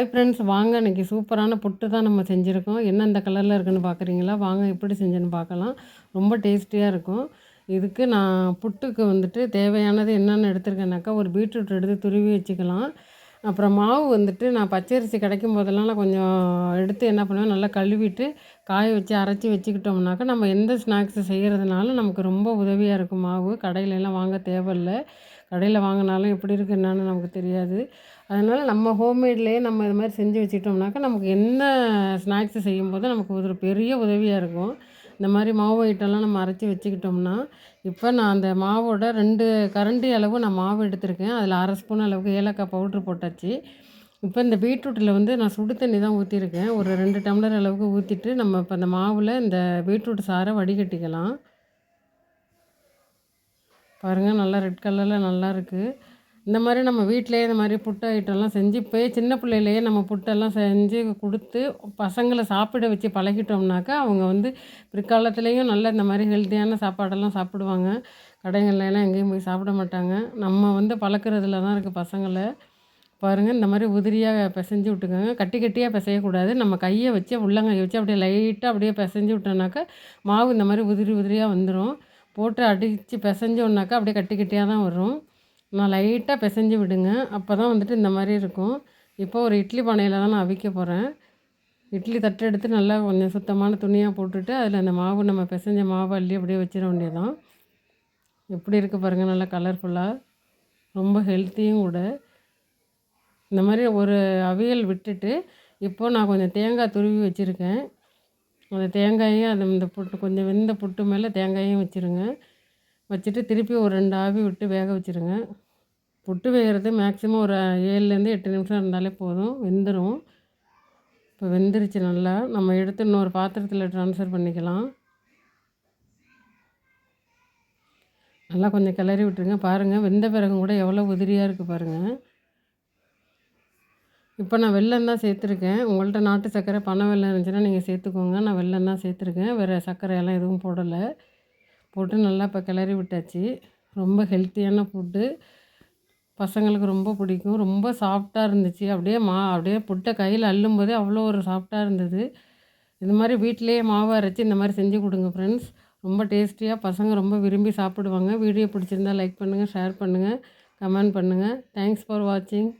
Hi friends வாங்க. இன்றைக்கி சூப்பரான புட்டு தான் நம்ம செஞ்சுருக்கோம். என்ன இந்த கலரில் இருக்குன்னு பார்க்குறீங்களா வாங்க எப்படி செஞ்சேன்னு பார்க்கலாம். ரொம்ப டேஸ்டியாக இருக்கும். இதுக்கு நான் புட்டுக்கு வந்துட்டு தேவையானது என்னென்னு எடுத்துருக்கேனாக்கா ஒரு பீட்ரூட் எடுத்து துருவி வச்சுக்கலாம். அப்புறம் மாவு வந்துட்டு நான் பச்சரிசி கிடைக்கும் போதெல்லாம் நான் கொஞ்சம் எடுத்து என்ன பண்ணுவேன் நல்லா கழுவிட்டு காய வச்சு அரைச்சி வச்சுக்கிட்டோம்னாக்கா நம்ம எந்த ஸ்நாக்ஸ் செய்கிறதுனாலும் நமக்கு ரொம்ப உதவியாக இருக்கும் மாவு. கடையிலெல்லாம் வாங்க தேவையில்ல. கடையில் வாங்கினாலும் எப்படி இருக்குது என்னன்னு நமக்கு தெரியாது. அதனால் நம்ம ஹோம்மேட்லேயே நம்ம இது மாதிரி செஞ்சு வச்சுக்கிட்டோம்னாக்கா நமக்கு என்ன ஸ்நாக்ஸ் செய்யும்போது நமக்கு ஒரு பெரிய உதவியாக இருக்கும். இந்த மாதிரி மாவு ஐட்டம்லாம் நம்ம அரைச்சி வச்சுக்கிட்டோம்னா இப்போ நான் அந்த மாவோட ரெண்டு கரண்டி அளவு நான் மாவு எடுத்திருக்கேன். அதில் அரை ஸ்பூன் அளவுக்கு ஏலக்காய் பவுட்ரு போட்டாச்சு. இப்போ இந்த பீட்ரூட்டில் வந்து நான் சுடு தண்ணி தான் ஊற்றிருக்கேன் ஒரு ரெண்டு டம்ளர் அளவுக்கு ஊற்றிட்டு நம்ம இப்போ அந்த மாவில் இந்த பீட்ரூட் சாறை வடிகட்டிக்கலாம். பாருங்கள் நல்லா ரெட் கலரில் நல்லா இருக்குது இந்த மாதிரி நம்ம வீட்டிலேயே இந்த மாதிரி புட்டு ஐட்டம்லாம் செஞ்சு இப்போயே சின்ன பிள்ளையிலேயே நம்ம புட்டெல்லாம் செஞ்சு கொடுத்து பசங்களை சாப்பிட வச்சு பழகிட்டோம்னாக்கா அவங்க வந்து பிற்காலத்துலேயும் நல்ல இந்த மாதிரி ஹெல்த்தியான சாப்பாடெல்லாம் சாப்பிடுவாங்க. கடைகள்லாம் எங்கேயும் போய் சாப்பிட மாட்டாங்க. நம்ம வந்து பழக்கிறதுல தான் இருக்குது பசங்களை. பாருங்கள் இந்த மாதிரி உதிரியாக பிசைஞ்சு விட்டுக்கோங்க. கட்டி கட்டியாக பிசையக்கூடாது. நம்ம கையை வச்சு உள்ளங்கையை வச்சு அப்படியே லைட்டாக அப்படியே பிசைஞ்சு விட்டோம்னாக்கா மாவு இந்த மாதிரி உதிரி உதிரியாக வந்துடும் போட்டு அடித்து பிசைஞ்சோன்னாக்கா அப்படியே கட்டி கட்டியாக தான் வரும். நான் லைட்டாக பிசைஞ்சு விடுங்க. அப்போ தான் வந்துட்டு இந்த மாதிரி இருக்கும். இப்போ ஒரு இட்லி பானையில் தான் நான் அவிக்க போகிறேன் இட்லி தட்டு எடுத்து நல்லா கொஞ்சம் சுத்தமான துணியாக போட்டுட்டு அதில் அந்த மாவு நம்ம பிசைஞ்ச மாவு அள்ளி அப்படியே வச்சிட வேண்டியதான் எப்படி இருக்குது பாருங்கள் நல்லா கலர்ஃபுல்லாக ரொம்ப ஹெல்த்தியும் கூட. இந்த மாதிரி ஒரு அவியல் விட்டுட்டு இப்போது நான் கொஞ்சம் தேங்காய் துருவி வச்சுருக்கேன். அந்த தேங்காயும் அது இந்த புட்டு கொஞ்சம் வெந்த புட்டு மேலே தேங்காயும் வச்சுருங்க. வச்சுட்டு திருப்பி ஒரு ரெண்டு ஆவி விட்டு வேக வச்சுருங்க. புட்டு வேகிறது மேக்ஸிமம் ஒரு ஏழுலேருந்து எட்டு நிமிஷம் இருந்தாலே போதும். வெந்துடும் இப்போ வெந்துருச்சு நல்லா. நம்ம எடுத்து இன்னொரு பாத்திரத்தில் ட்ரான்ஸ்ஃபர் பண்ணிக்கலாம். நல்லா கொஞ்சம் கிளறி விட்டுருங்க. பாருங்கள் வெந்த பிறகு கூட எவ்வளோ உதிரியாக இருக்குது பாருங்கள் இப்போ நான் வெள்ளம் தான் சேர்த்துருக்கேன். உங்கள்கிட்ட நாட்டு சர்க்கரை பனை வெள்ளம் இருந்துச்சுன்னா நீங்கள் சேர்த்துக்கோங்க. நான் வெள்ளம் தான் சேர்த்துருக்கேன். வேறு சர்க்கரையெல்லாம் எதுவும் போடலை. போட்டு நல்லா இப்போ கிளறி விட்டாச்சு. ரொம்ப ஹெல்த்தியான ஃபுட்டு பசங்களுக்கு ரொம்ப பிடிக்கும். ரொம்ப சாஃப்டாக இருந்துச்சு. அப்படியே மா அப்படியே புட்டை கையில் அள்ளும்போதே அவ்வளோ ஒரு சாஃப்டாக இருந்தது. இது மாதிரி வீட்டிலேயே மாவு அரைச்சி இந்த மாதிரி செஞ்சு கொடுங்க ஃப்ரெண்ட்ஸ் ரொம்ப டேஸ்டியாக பசங்க ரொம்ப விரும்பி சாப்பிடுவாங்க. வீடியோ பிடிச்சிருந்தா லைக் பண்ணுங்கள் ஷேர் பண்ணுங்கள் கமெண்ட் பண்ணுங்கள் தேங்க்ஸ் ஃபார் வாட்சிங்